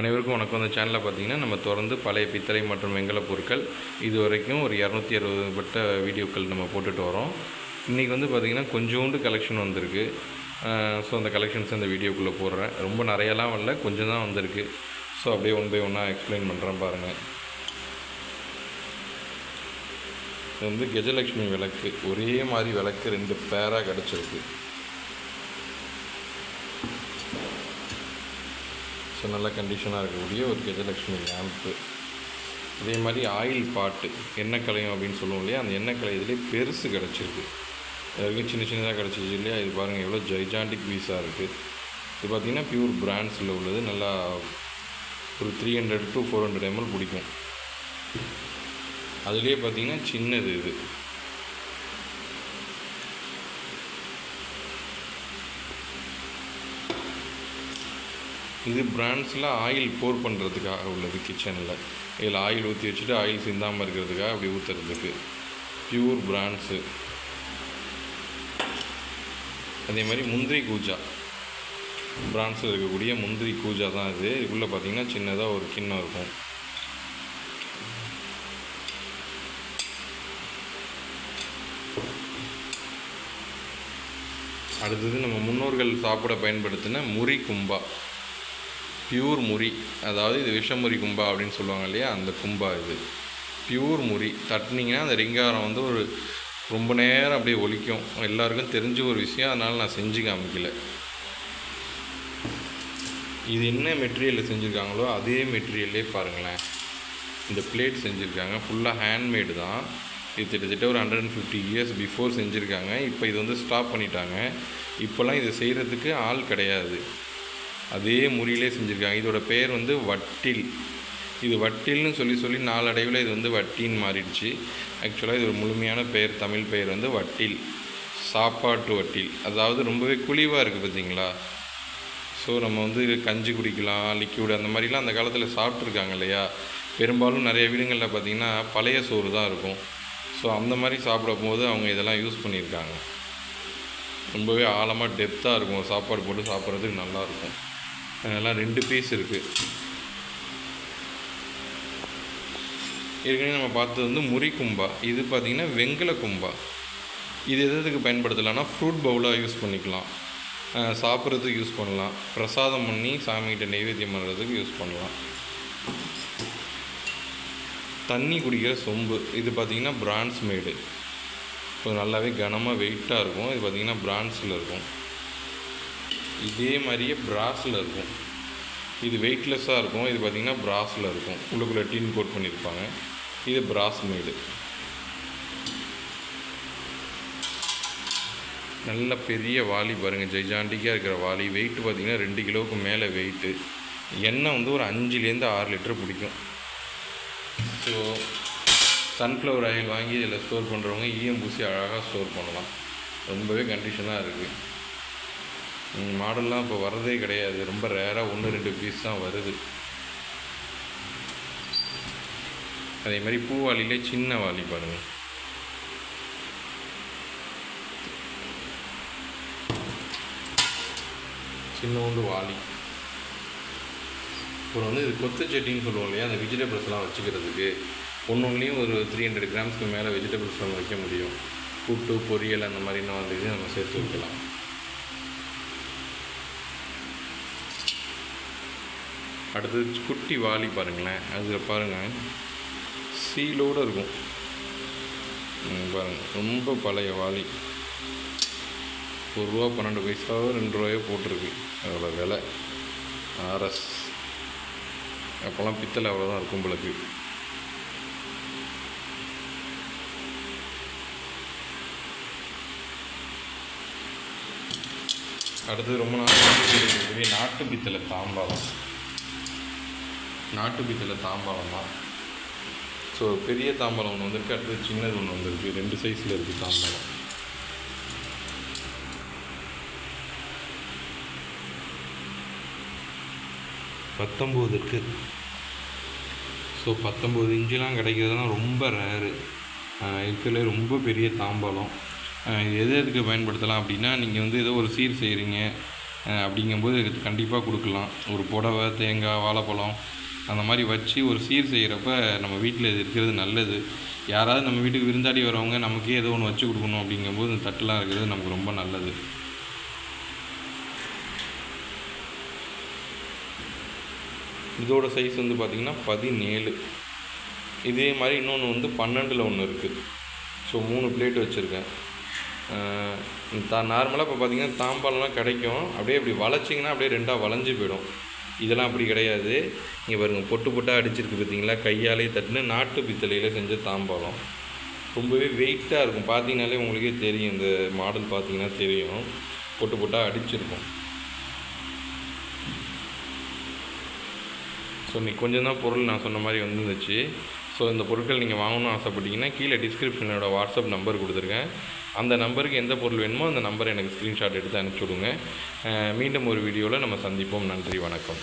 அனைவருக்கும் வணக்கம். இந்த சேனலில் பார்த்தீங்கன்னா நம்ம தொடர்ந்து பழைய பித்தளை மற்றும் வெங்கல பொருட்கள் இது வரைக்கும் ஒரு இரநூத்தி அறுபது பட்ட வீடியோக்கள் நம்ம போட்டுட்டு வரோம். இன்றைக்கி வந்து பார்த்திங்கன்னா கொஞ்சோண்டு கலெக்ஷன் வந்திருக்கு. ஸோ அந்த கலெக்ஷன்ஸ் அந்த வீடியோக்குள்ளே போடுறேன். ரொம்ப நிறையலாம் வரல கொஞ்சம் தான் வந்திருக்கு. ஸோ அப்படியே ஒன் பை ஒன்னாக எக்ஸ்பிளைன் பண்ணுறேன் பாருங்கள் இது வந்து கஜலக்ஷ்மி விளக்கு. ஒரே மாதிரி விளக்கு ரெண்டு பேராக கிடச்சிருக்கு. நல்ல கண்டிஷனாக இருக்கக்கூடிய ஒரு கஜலக்ஷ்மி லேம்ப்பு இதே மாதிரி ஆயில் பாட்டு எண்ணெய் கலையும் அப்படின்னு சொல்லுவோம் இல்லையா? அந்த எண்ணெய் கலை இதுலேயே பெருசு கிடச்சிருக்கு. வரைக்கும் சின்ன சின்னதாக கிடச்சிச்சு இல்லையா? இது பாருங்கள் எவ்வளோ ஜைஜாண்டிக் பீஸாக இருக்குது இது பார்த்திங்கன்னா பியூர் பிராண்ட்ஸில் உள்ளது. நல்லா ஒரு three hundred to four hundred ml பிடிக்கும். அதுலேயே பார்த்தீங்கன்னா சின்னது இது. இது பிராண்ட்ஸில் ஆயில் போர் பண்ணுறதுக்காக உள்ளது கிச்சனில் இதில் ஆயில் ஊற்றி வச்சுட்டு ஆயில் சிந்தாமல் இருக்கிறதுக்காக அப்படி ஊற்றுறதுக்கு பியூர் பிராண்ட்ஸு அதே மாதிரி முந்திரி கூஜா. பிராண்ட்ஸில் இருக்கக்கூடிய முந்திரி கூஜா தான் இது. இதுக்குள்ளே பார்த்தீங்கன்னா சின்னதாக ஒரு கிண்ணம் இருக்கும். அடுத்தது நம்ம முன்னோர்கள் சாப்பிட பயன்படுத்தின முறி கும்பா. பியூர் முறி அதாவது இது விஷமுறி கும்பா அப்படின்னு சொல்லுவாங்க இல்லையா? அந்த கும்பா இது. பியூர் முறி தட்டினீங்கன்னா அந்த ரிங்காரம் வந்து ஒரு ரொம்ப நேரம் அப்படியே ஒலிக்கும். எல்லாருக்கும் தெரிஞ்ச ஒரு விஷயம் அதனால் நான் செஞ்சு காமிக்கல. இது என்ன மெட்டீரியலில் செஞ்சுருக்காங்களோ அதே மெட்டீரியல்லே பாருங்களேன். இந்த பிளேட் செஞ்சுருக்காங்க. ஃபுல்லாக ஹேண்ட்மேடு தான். இது கிட்டத்தட்ட ஒரு hundred and fifty years before செஞ்சுருக்காங்க. இப்போ இது வந்து ஸ்டாப் பண்ணிட்டாங்க. இப்போல்லாம் இதை செய்கிறதுக்கு ஆள் கிடையாது. அதே முறையிலே செஞ்சுருக்காங்க. இதோட பெயர் வந்து வட்டில். இது வட்டில்னு சொல்லி சொல்லி நாளடைவில் இது வந்து வட்டின்னு மாறிடுச்சு. ஆக்சுவலாக இது ஒரு முழுமையான பெயர் தமிழ் பெயர் வந்து வட்டில். சாப்பாட்டு வட்டில். அதாவது ரொம்பவே குழிவாக இருக்குது பார்த்தீங்களா ஸோ நம்ம வந்து கஞ்சி குடிக்கலாம் லிக்யூடு அந்த மாதிரிலாம் அந்த காலத்தில் சாப்பிட்ருக்காங்க இல்லையா? பெரும்பாலும் நிறைய வீடுங்களில் பார்த்திங்கன்னா பழைய சோறு தான் இருக்கும். ஸோ அந்த மாதிரி சாப்பிடும் போது அவங்க இதெல்லாம் யூஸ் பண்ணியிருக்காங்க. ரொம்பவே ஆழமாக டெப்த்தாக இருக்கும். சாப்பாடு போட்டு சாப்பிட்றதுக்கு நல்லாயிருக்கும் அதெல்லாம் ரெண்டு பீஸ் இருக்குது ஏற்கனவே நம்ம பார்த்தது வந்து முறி கும்பா. இது பார்த்திங்கன்னா வெங்கல கும்பா. இது எதுக்கு பயன்படுத்தலாம்னா ஃப்ரூட் பவுலாக யூஸ் பண்ணிக்கலாம். சாப்பிட்றதுக்கு யூஸ் பண்ணலாம். பிரசாதம் பண்ணி சாமிகிட்ட நைவேத்தியம் பண்ணுறதுக்கு யூஸ் பண்ணலாம். தண்ணி குடிக்கிற சொம்பு. இது பார்த்திங்கன்னா பிரான்ஸ் மேடு கொஞ்சம் நல்லாவே கனமாக வெயிட்டாக இருக்கும். இது பார்த்திங்கன்னா பிரான்ஸில் இருக்கும். இதே மாதிரியே பிராஸில் இருக்கும். இது வெயிட்லெஸ்ஸாக இருக்கும். இது பார்த்திங்கன்னா பிராஸில் இருக்கும். உள்ளுக்குள்ளே டீன் கோட் பண்ணியிருப்பாங்க இது பிராஸ் மேடு நல்ல பெரிய வாலி பாருங்கள் ஜெய்ஜாண்டிக்காக இருக்கிற வாலி. வெயிட் பார்த்திங்கன்னா ரெண்டு கிலோவுக்கு மேலே வெயிட்டு எண்ணெய் வந்து ஒரு அஞ்சுலேருந்து ஆறு லிட்டர் பிடிக்கும். ஸோ சன்ஃப்ளவர் ஆயில் வாங்கி இதில் ஸ்டோர் பண்ணுறவங்க ஈயம் பூசி அழகாக ஸ்டோர் பண்ணலாம். ரொம்பவே கண்டிஷனாக இருக்குது மாடல்லாம் இப்போ வர்றதே கிடையாது. ரொம்ப ரேராக ஒன்று ரெண்டு பீஸ் தான் வருது. அதே மாதிரி பூவாளிலே சின்ன வாளி பாருங்கள் சின்னோண்டு வாளி அப்புறம் வந்து இது கொத்து செட்டின்னு சொல்லுவோம் இல்லையா? அந்த வெஜிடபிள்ஸ்லாம் வச்சுக்கிறதுக்கு. ஒன்று ஒன்றுலேயும் ஒரு த்ரீ ஹண்ட்ரட் கிராம்ஸ்க்கு மேலே வெஜிடபிள்ஸ் நம்ம வைக்க முடியும். கூட்டு பொரியல் அந்த மாதிரிலாம் வந்து நம்ம சேர்த்து வைக்கலாம். அடுத்தது குட்டி வாளி பாருங்களேன். அதில் பாருங்கள் சீலோடு இருக்கும். பாருங்கள் ரொம்ப பழைய வாளி ஒரு ரூபா பன்னெண்டு பைசாவோ ரெண்டு ரூபாயோ போட்டிருக்கு. அதோட விலை. ஆர்எஸ். அப்போல்லாம் பித்தளை அவ்வளோதான் இருக்கும் பிள்ளைக்கு அடுத்தது ரொம்ப நாள் நாட்டு பித்தளை தாம்பாளம். நாட்டு பித்தளை தாம்பாளம் தான் ஸோ பெரிய தாம்பாளம் ஒன்று வந்திருக்கு அடுத்தது சின்னது ஒன்று வந்திருக்கு. ரெண்டு சைஸில் இருக்குது தாம்பாளம். இருக்குது ஸோ பத்தொம்போது இஞ்சிலாம் கிடைக்கிறதுலாம் ரொம்ப ரேரு இருக்கிறதுல ரொம்ப பெரிய தாம்பாளம். எது எதுக்கு பயன்படுத்தலாம் அப்படின்னா நீங்கள் வந்து ஏதோ ஒரு சீர் செய்கிறீங்க அப்படிங்கும்போது கண்டிப்பாக கொடுக்கலாம். ஒரு புடவை தேங்காய் வாழைப்பழம் அந்த மாதிரி வச்சு ஒரு சீர் செய்கிறப்ப நம்ம வீட்டில் இது இருக்கிறது நல்லது. யாராவது நம்ம வீட்டுக்கு விருந்தாடி வரவங்க நமக்கே ஏதோ ஒன்று வச்சு கொடுக்கணும் அப்படிங்கும்போது இந்த தட்டுலாம் இருக்கிறது நமக்கு ரொம்ப நல்லது. இதோட சைஸ் வந்து பார்த்திங்கன்னா பதினேழு. இதே மாதிரி இன்னொன்று வந்து பன்னெண்டில் ஒன்று இருக்குது ஸோ மூணு பிளேட் வச்சுருக்கேன். தா நார்மலாக இப்போ பார்த்தீங்கன்னா தாம்பாலம்லாம் கிடைக்கும். அப்படியே இப்படி வளைச்சிங்கன்னா அப்படியே ரெண்டாக வளைஞ்சு போயிடும். இதெல்லாம் அப்படி கிடையாது. இங்கே பாருங்கள் பொட்டு பொட்டாக அடிச்சிருக்கு பார்த்தீங்களா கையாலே தட்டுன்னு நாட்டு பித்தளையில் செஞ்ச தாம்பாலம் ரொம்பவே வெயிட்டாக இருக்கும். பார்த்தீங்கனாலே உங்களுக்கே தெரியும். இந்த மாடல் பார்த்தீங்கன்னா தெரியும். பொட்டு பொட்டாக அடிச்சிருக்கும். ஸோ இன்னைக்கு கொஞ்சம் தான் பொருள் நான் சொன்ன மாதிரி வந்துருந்துச்சு. ஸோ இந்த பொருட்கள் நீங்கள் வாங்கணும்னு ஆசைப்பட்டீங்கன்னா கீழே டிஸ்கிரிப்ஷனோட வாட்ஸ்அப் நம்பர் கொடுத்துருக்கேன். அந்த நம்பருக்கு எந்த பொருள் வேணுமோ அந்த நம்பரை எனக்கு ஸ்க்ரீன்ஷாட் எடுத்து அனுப்பிச்சி விடுங்க மீண்டும் ஒரு வீடியோவில் நம்ம சந்திப்போம். நன்றி வணக்கம்.